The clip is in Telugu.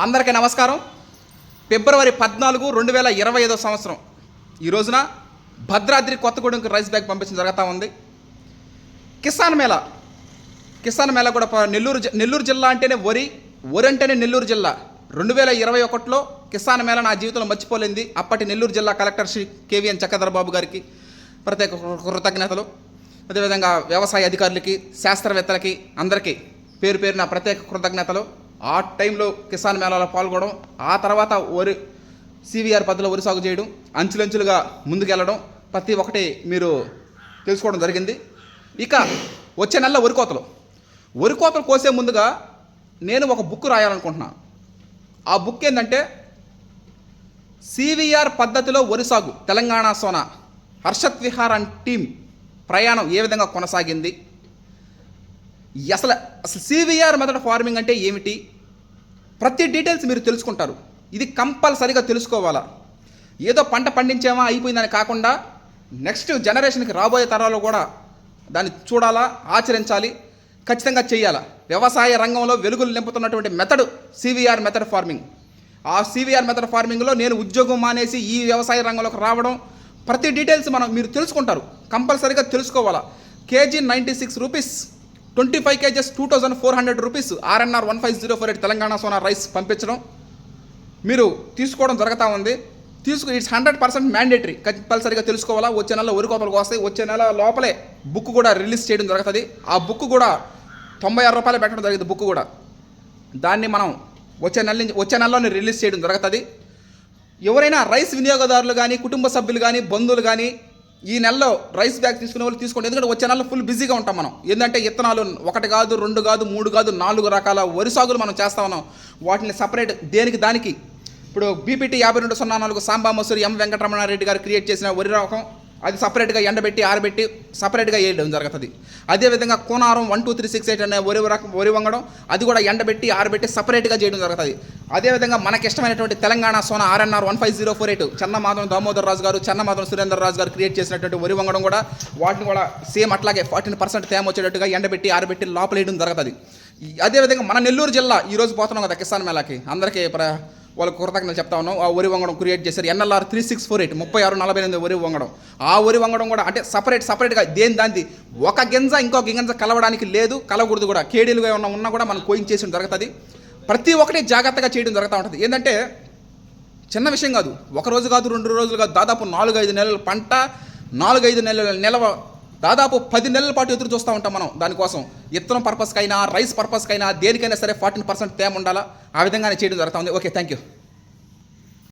అందరికీ నమస్కారం. ఫిబ్రవరి పద్నాలుగు రెండు వేల ఇరవై ఐదో సంవత్సరం. ఈ రోజున భద్రాద్రి కొత్తగూడెంకి రైస్ బ్యాగ్ పంపించడం జరుగుతూ ఉంది. కిసాన్ మేళా. కిసాన్ మేళా కూడా నెల్లూరు జి- నెల్లూరు జిల్లా అంటేనే వరి వరి అంటేనే నెల్లూరు జిల్లా. రెండు వేల ఇరవై ఒకటిలో కిసాన్ మేళా నా జీవితంలో మర్చిపోలేంది అప్పటి నెల్లూరు జిల్లా కలెక్టర్ శ్రీ కేవీఎన్ చక్రధర బాబు గారికి ప్రత్యేక కృతజ్ఞతలు. అదేవిధంగా వ్యవసాయ అధికారులకి శాస్త్రవేత్తలకి అందరికీ పేరు పేరున ప్రత్యేక కృతజ్ఞతలు. ఆ టైంలో కిసాన్ మేళాలో పాల్గొనడం ఆ తర్వాత వరి సివిఆర్ పద్ధతిలో వరి సాగు చేయడం అంచులంచులుగా ముందుకెళ్ళడం ప్రతి ఒక్కటి మీరు తెలుసుకోవడం జరిగింది. ఇక వచ్చే నెల వరి కోతలు. వరి కోతలు కోసే ముందుగా నేను ఒక బుక్ రాయాలనుకుంటున్నాను ఆ బుక్ ఏంటంటే సివిఆర్ పద్ధతిలో వరి సాగు తెలంగాణ సోన హర్షత్ విహార్ అండ్ టీం ప్రయాణం ఏ విధంగా కొనసాగింది? అసలు అసలు సివిఆర్ మెథడ్ ఫార్మింగ్ అంటే ఏమిటి? ప్రతి డీటెయిల్స్ మీరు తెలుసుకుంటారు. ఇది కంపల్సరిగా తెలుసుకోవాలా? ఏదో పంట పండించామా అయిపోయిందని కాకుండా నెక్స్ట్ జనరేషన్కి రాబోయే తరాలు కూడా దాన్ని చూడాలా ఆచరించాలి ఖచ్చితంగా చేయాలా. వ్యవసాయ రంగంలో వెలుగులు నింపుతున్నటువంటి మెథడ్ సివిఆర్ మెథడ్ ఫార్మింగ్. ఆ సివిఆర్ మెథడ్ ఫార్మింగ్లో నేను ఉద్యోగం మానేసి ఈ వ్యవసాయ రంగంలోకి రావడం ప్రతి డీటెయిల్స్ మనం మీరు తెలుసుకుంటారు. కంపల్సరీగా తెలుసుకోవాలా. KG ninety six rupees twenty five KGs two thousand four hundred rupees RNR one five zero four eight Telangana Sona rice పంపించడం. మీరు తీసుకోవడం జరుగుతూ ఉంది. తీసుకు ఇట్స్ హండ్రెడ్ పర్సెంట్ మ్యాండేటరీ కంపల్సరీగా తెలుసుకోవాలా? వచ్చే నెలలో వరి కోపలకు వస్తాయి వచ్చే నెల లోపలే బుక్ కూడా రిలీజ్ చేయడం జరుగుతుంది. ఆ బుక్ కూడా తొంభై ఆరు రూపాయలు పెట్టడం జరిగింది బుక్ కూడా. దాన్ని మనం వచ్చే నెల నుంచి వచ్చే నెలలోనే రిలీజ్ చేయడం జరుగుతుంది. ఎవరైనా రైస్ వినియోగదారులు కానీ కుటుంబ సభ్యులు కానీ బంధువులు కానీ ఈ నెలలో రైస్ బ్యాగ్ తీసుకునే వాళ్ళు తీసుకోండి. ఎందుకంటే వచ్చే నెలలో ఫుల్ బిజీగా ఉంటాం మనం. ఏంటంటే ఇత్తనాలు ఒకటి కాదు రెండు కాదు మూడు కాదు నాలుగు రకాల వరి సాగులు మనం చేస్తా ఉన్నాం వాటిని సపరేట్ దేనికి దానికి? ఇప్పుడు బీపీటీ యాభై రెండు సున్నా నాలుగు సాంబా మసూరి ఎం వెంకటరమణారెడ్డి గారు క్రియేట్ చేసిన వరి రకం అది సపరేట్గా ఎండబెట్టి ఆరబెట్టి సపరేట్గా వేయడం జరుగుతుంది. అదేవిధంగా Konaram one two three six eight అనే వరి రకం వరి వంగడం అది కూడా ఎండబెట్టి ఆరబెట్టి సపరేట్గా చేయడం జరుగుతుంది. అదేవిధంగా మనకి ఇష్టమైనటువంటి Telangana Sona RNR one five zero four eight Channamadhavam Damodar Raju గారు చన్నమాధవం సురేందర్ రాజు గారు క్రియేట్ చేసినటువంటి వరి వంగడం కూడా వాటిని కూడా సేమ్ అట్లాగే ఫార్టీన్ పర్సెంట్ తేమ వచ్చేటట్టుగా ఎండబెట్టి ఆరబెట్టి లోపలేయడం జరుగుతుంది. అదేవిధంగా మన నెల్లూరు జిల్లా ఈ రోజు పోతున్నాం కదా కిసాన్ మేళాకి. అందరికీ ప్ర వాళ్ళకు కృతజ్ఞతలు చెప్తా ఉన్నాం. ఆ వరి వంగడం క్రియేట్ చేశారు. NLR three six four eight ముప్పై ఆరు నలభై ఎనిమిది వరి వంగడం. ఆ వరి వంగడం కూడా అంటే సపరేట్ సపరేట్గా దేని దాంది? ఒక గింజ ఇంకొక గింజ కలవడానికి లేదు కలవకూడదు కూడా. కేడీలుగా ఉన్న ఉన్నా కూడా మనం కోయింగ్ చేసి జరుగుతుంది. ప్రతి ఒక్కటి జాగ్రత్తగా చేయడం జరుగుతూ ఉంటుంది. ఏంటంటే చిన్న విషయం కాదు. ఒక రోజు కాదు రెండు రోజులు కాదు దాదాపు నాలుగు ఐదు నెలల పంట నాలుగైదు నెలల నిలవ దాదాపు పది నెలల పాటు ఎదురు చూస్తూ ఉంటాం మనం దానికోసం. ఇత్తనం పర్పస్కైనా రైస్ పర్పస్కైనా దేనికైనా సరే ఫార్టీన్ పర్సెంట్ తేమ ఉండాలా? ఆ విధంగానే చేయడం జరుగుతుంది ఓకే థ్యాంక్ యూ